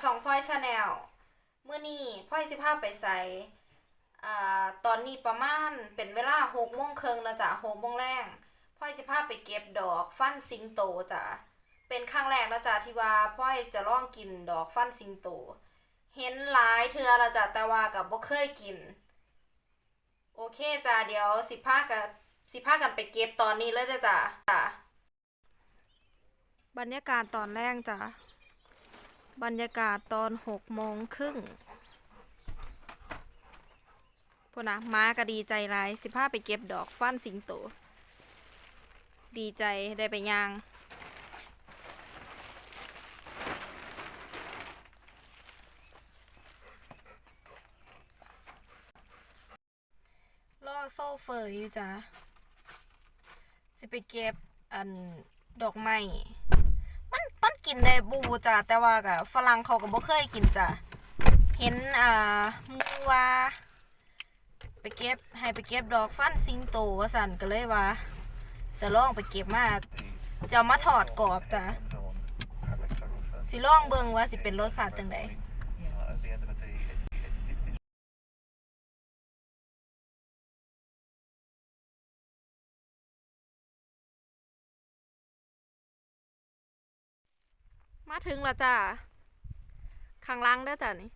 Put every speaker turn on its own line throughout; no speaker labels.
ช่องพ่อยชาแนลเมื่อนี้พ่อยสิพาไปใส่อ่าตอนนี้ประมาณเป็นเวลาหกโมงครึ่งแล้วจ้ะหกโมงแรงพ่อยสิพาไปเก็บดอกฟันสิงโตจ้ะเป็นครั้งแรกแล้วจ้ะที่ว่าพ่อยจะล่องกินดอกฟันสิงโต เห็นหลายเทือแล้วจ้ะแต่ว่ากับบ่เคยกิน โอเคจ้ะเดี๋ยวสิพากันสิพากันไปเก็บตอนนี้เลยจ้ะจ้ะบรรยากาศตอนแรกจ้ะ บรรยากาศตอนหกโมงครึ่งพวกนะม้าก็ดีใจหลายสิพาไปเก็บดอกฟันสิงโต ดีใจได้ไปย่าง ล่อโซ่เฟอร์อยู่จ้ะสิไปเก็บอันดอกไม้ กินได้บูจ้ะแต่ว่ากับฝรั่งเขาก็บ่เคยกินจ้ะเห็นอ่าหมูว่าไปเก็บให้ไปเก็บดอกฟันสิงโตว่าสั่นก็เลยว่า จะลองไปเก็บมาจะเอามาถอดกรอบจ้ะสิลองเบิ่งว่าสิเป็นรสชาติจังได มาถึงแล้วจ้ะข้างล่างเด้จ้ะนี่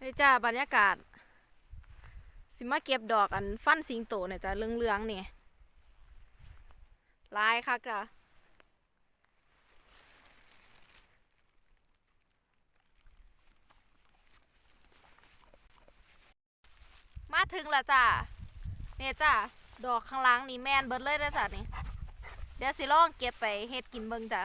นี่จ้าบรรยากาศ สิมาเก็บดอกอันฟันสิงโตเนี่ยจ้ะเหลืองๆนี่ลายคักจ้ะมาถึงแล้วจ้ะเนี่ยจ้ะ ดอกข้างล่างนี่แมนเบิดเลยได้อจ้ะนี่ เดี๋ยวสิลองเก็บไปเฮ็ดกินเบิ่งจ้ะ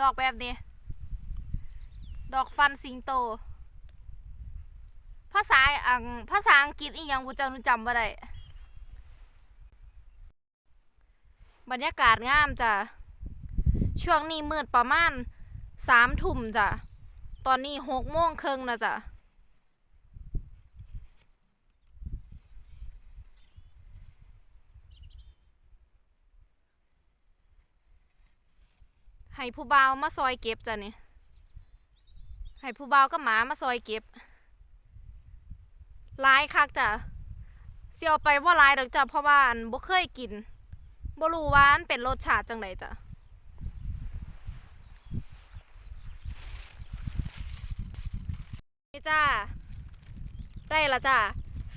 ดอกแบบนี้ ดอกฟันสิงโต ภาษาอังภาษาอังกฤษอีหยังบูจานุจำบ่ได้บรรยากาศงามจ้ะ ช่วงนี้มืดประมาณสามทุ่มจ้ะ ตอนนี้หกโมงครึ่งนะจ้ะ ให้ผู้บ่าวมาซอยเก็บจ้ะนี่ให้ผู้บ่าวกับหมามาซอยเก็บหลายคักจ้ะเสียวไปว่าหลายดอกจ้ะเพราะว่าอันบ่เคยกินบ่รู้ว่าอันเป็นรสชาติจังไดจ้ะนี่จ้าได้ละจ้า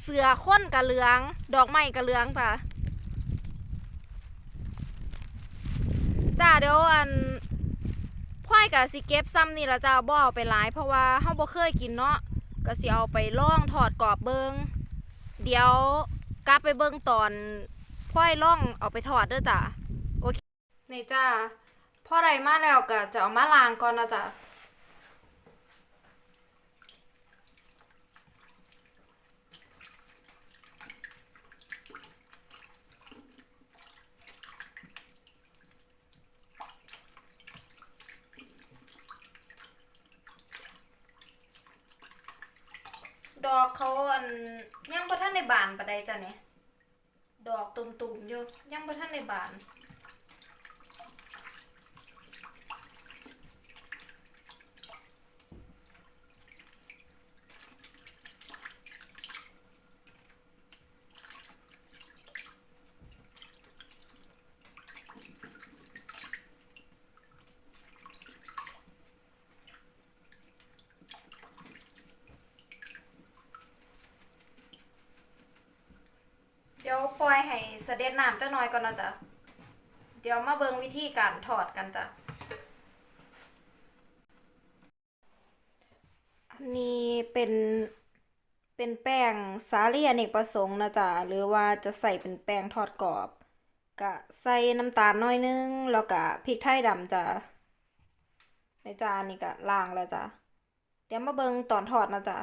เสือข้นกะเหลือง ดอกไม้กะเหลืองจ้ะจ้าเดี๋ยวอัน พ่อยกับสิเก็บซ้ำนี่ละจ้าบ่เอาไปหลายเพราะว่าเฮาบ่เคยกินเนาะก็สิเอาไปล่องถอดกรอบเบิงเดี๋ยวกลับไปเบิงตอนพ่อยล่องเอาไปถอดเด้อจ้าโอเคนี่จ้าพ่อไรมาแล้วก็จะเอามาล้างก่อนนะจ้า อกเขาอันยังบ่ท่านในบานปะใดจ้ะเนี่ยดอกตุ่มๆอยู่ยังบ่ท่านในบาน ล่ อยให้เสด็จน้ำจักหน่อยก่อนนะจ๊ะ เดี๋ยวมาเบิงวิธีการทอดกันจ้ะ อันนี้เป็นเป็นแป้งสาลีอเนกประสงค์นะจ๊ะ หรือว่าจะใส่เป็นแป้งทอดกรอบก็ใส่น้ำตาลน้อยนึง แล้วก็พริกไทยดำจ้ะในจานนี่ก็ล้างแล้วจ้ะ เดี๋ยวมาเบิงตอนทอดนะจ๊ะ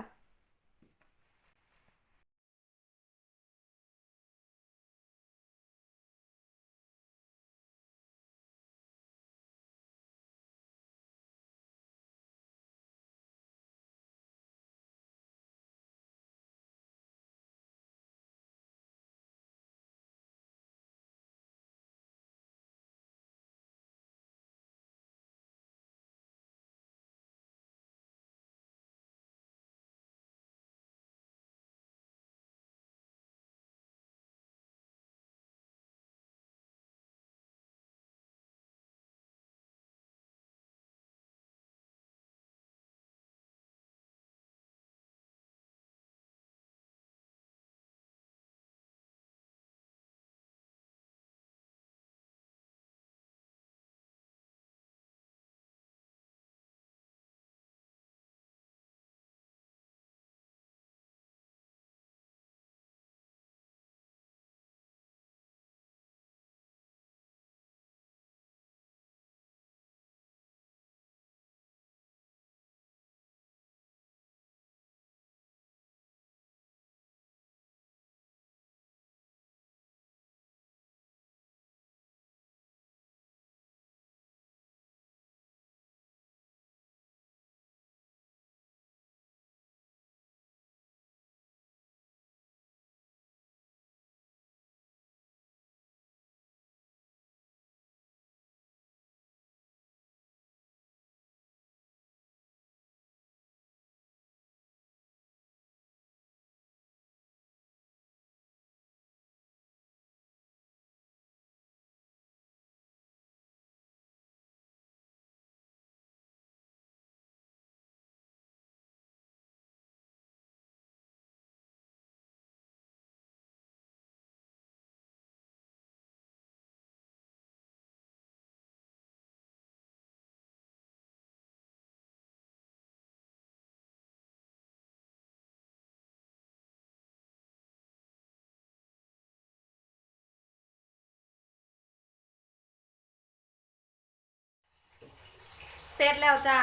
เสร็จแล้วจ้ะ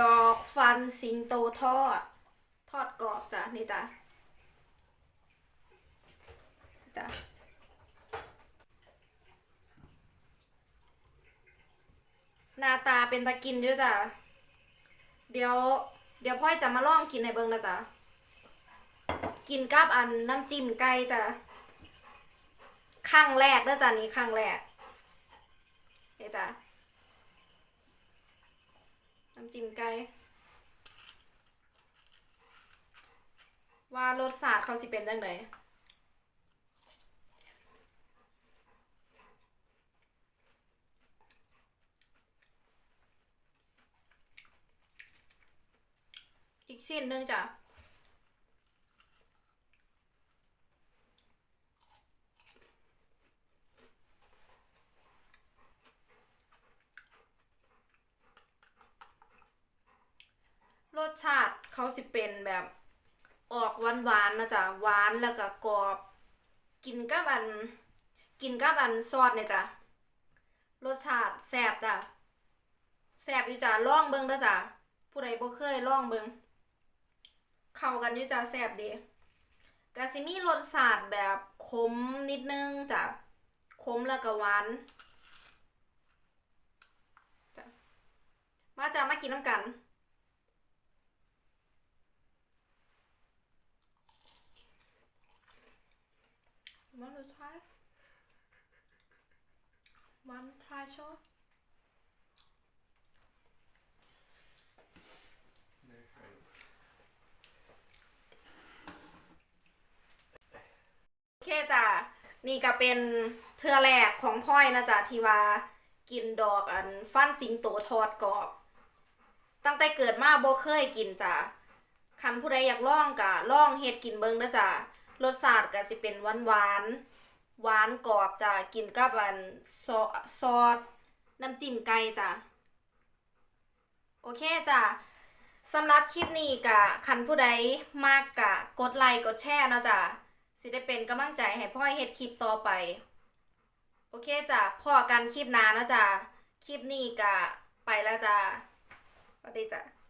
ดอกฟันสิงโตทอด ทอดกรอบจ้ะนี่จ้ะจ้ะหน้าตาเป็นตะกินด้วยจ้ะเดี๋ยว เดี๋ยวพ่อยจะมาลองกินในเบิงนะจ๊ะกินกับอันน้ำจิ้มไก่จ้ะครั้งแรกเด้อจ้ะนี่ครั้งแรกเฮ้จ้ะ จิ้มไก่ว่ารสชาติเขาสิเป็นจังไดอีกชิ้นหนึ่งจ้ะ สชาติเขาสิเป็นแบบออกหวานหวานๆนะจ๊ะหวานแล้วก็กรอบ กินกับอัน กินกับอันซอสเนี่ยจ้ะรสชาติแซบจ้ะแซบอยู่จ้ะล่องเบิงเด้อจ้ะผู้ใดบ่เคยล่องเบิงเข้ากันอยู่จ้ะแซบดีก็สิมีรสชาติแบบขมนิดนึงจ้ะขมแล้วก็หวานจ้ะมาจ้ะมากินน้ำกัน Want to try? Want to try, Shaw?
No thanks.
โอเคจ้ะนี่ก็เป็นเทือแรกของพ่อยนะจ๊ะที่ว่ากินดอกอันฟันสิงโตทอดกรอบ ตั้งแต่เกิดมาบ่เคยกินจ้ะคันผู้ใดอยากลองกะลองเฮ็ดกินเบิ่งเด้อจ้ะ รสชาติก็สิเป็นหวานๆหวานกรอบจ้ะกินกับอันซอซอสน้ำจิ้มไก่จ้ะโอเคจ้ะสำหรับคลิปนี้กะคันผู้ใดมากกะกดไลค์กดแชร์นะจ้ะสิได้เป็นกำลังใจให้พ่อยเฮ็ดคลิปต่อไป โอเคจ้ะพอกันคลิปหน้าเนะจ้ะคลิปนี้กะไปแล้วจ้ะสวัสดีจ้ะ